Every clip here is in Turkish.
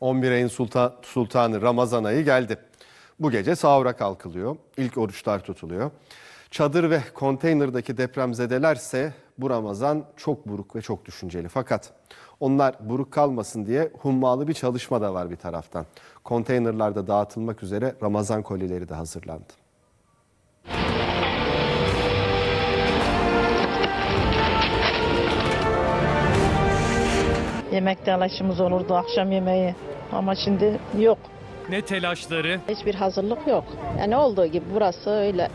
11 ayın sulta- sultanı Ramazan ayı geldi. Bu gece sahura kalkılıyor. İlk oruçlar tutuluyor. Çadır ve konteynerdaki depremzedelerse bu Ramazan çok buruk ve çok düşünceli. Fakat onlar buruk kalmasın diye hummalı bir çalışma da var bir taraftan. Konteynerlarda dağıtılmak üzere Ramazan kolileri de hazırlandı. Yemekte alaşımız olurdu akşam yemeği ama şimdi yok. Ne telaşları, Hiçbir hazırlık yok. Yani olduğu gibi burası öyle.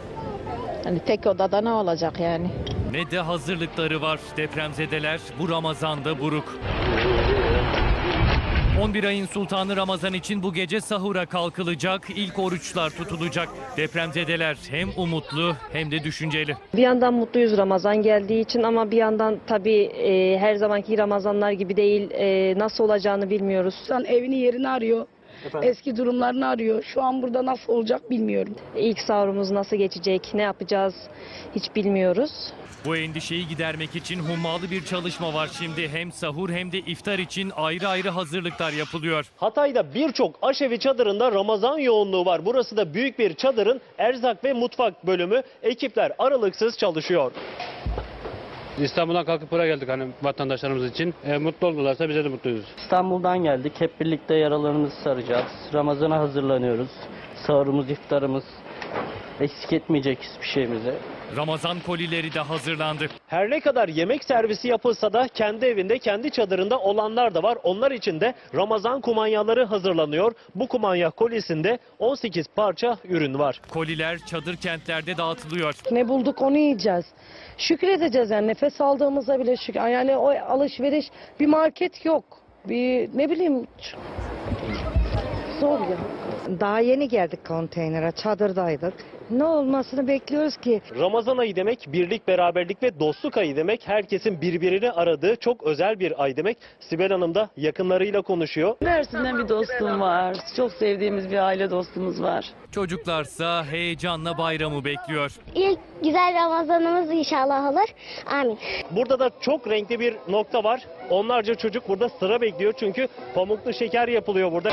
Hani tek odada ne olacak yani? ne de hazırlıkları var. Depremzedeler bu Ramazan'da buruk. 11 ayın sultanı Ramazan için bu gece sahura kalkılacak, ilk oruçlar tutulacak. Depremzedeler hem umutlu hem de düşünceli. Bir yandan mutluyuz Ramazan geldiği için ama bir yandan tabii e, her zamanki Ramazanlar gibi değil. E, nasıl olacağını bilmiyoruz. İnsan evini yerini arıyor. Eski durumlarını arıyor. Şu an burada nasıl olacak bilmiyorum. İlk sahurumuz nasıl geçecek, ne yapacağız hiç bilmiyoruz. Bu endişeyi gidermek için hummalı bir çalışma var şimdi. Hem sahur hem de iftar için ayrı ayrı hazırlıklar yapılıyor. Hatay'da birçok aşevi çadırında Ramazan yoğunluğu var. Burası da büyük bir çadırın erzak ve mutfak bölümü. Ekipler aralıksız çalışıyor. İstanbul'dan kalkıp buraya geldik hani vatandaşlarımız için. E, mutlu oldularsa bize de mutluyuz. İstanbul'dan geldik. Hep birlikte yaralarımızı saracağız. Ramazan'a hazırlanıyoruz. Sahurumuz, iftarımız eksik etmeyecek hiçbir şeyimizi. Ramazan kolileri de hazırlandı. Her ne kadar yemek servisi yapılsa da kendi evinde, kendi çadırında olanlar da var. Onlar için de Ramazan kumanyaları hazırlanıyor. Bu kumanya kolisinde 18 parça ürün var. Koliler çadır kentlerde dağıtılıyor. Ne bulduk onu yiyeceğiz. Şükredeceğiz yani nefes aldığımıza bile şükür. Yani o alışveriş bir market yok. Bir ne bileyim zor ya. Daha yeni geldik konteynere, çadırdaydık. Ne olmasını bekliyoruz ki? Ramazan ayı demek birlik, beraberlik ve dostluk ayı demek. Herkesin birbirini aradığı çok özel bir ay demek. Sibel Hanım da yakınlarıyla konuşuyor. Mersin'den bir dostum var. Çok sevdiğimiz bir aile dostumuz var. Çocuklarsa heyecanla bayramı bekliyor. İlk güzel Ramazanımız inşallah olur. Amin. Burada da çok renkli bir nokta var. Onlarca çocuk burada sıra bekliyor çünkü pamuklu şeker yapılıyor burada.